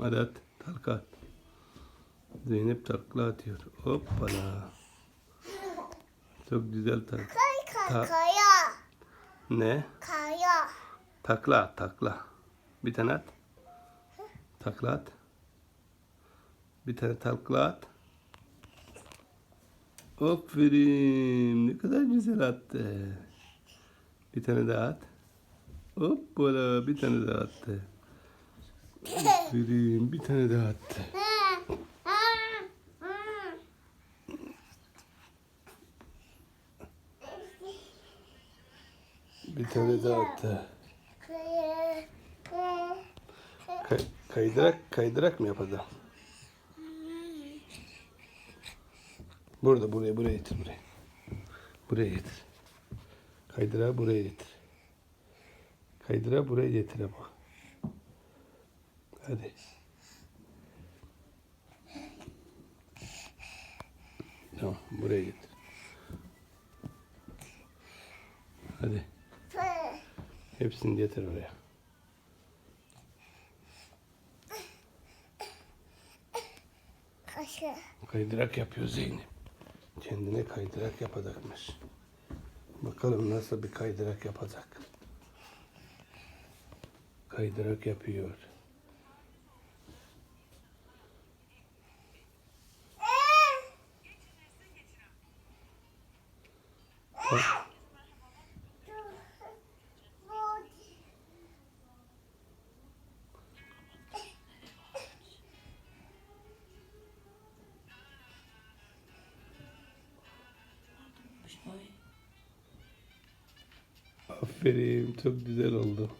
Hadi at. Takla at. Zeynep takla atıyor. Hoppala. Çok güzel tak. Kay Ta- kaya. Ne? Kaya. Takla at takla. Bir tane at. Takla at. Bir tane takla at. Aferin. Ne kadar güzel attı. Bir tane daha at. Hoppala bir tane daha attı. Aferin bir tane daha attı. Bir tane daha attı. Kay- kaydırak kaydırak mı yapacağım? Burada buraya buraya getir buraya. Buraya getir. Kaydırağı buraya getir. Kaydırağı buraya getir ama. Hadi. Tamam buraya getir. Hadi. Hepsini getir oraya. Kaydırak yapıyor Zeynep. Kendine kaydırak yapacakmış. Bakalım nasıl bir kaydırak yapacak. Kaydırak yapıyor. Aferin çok güzel oldu.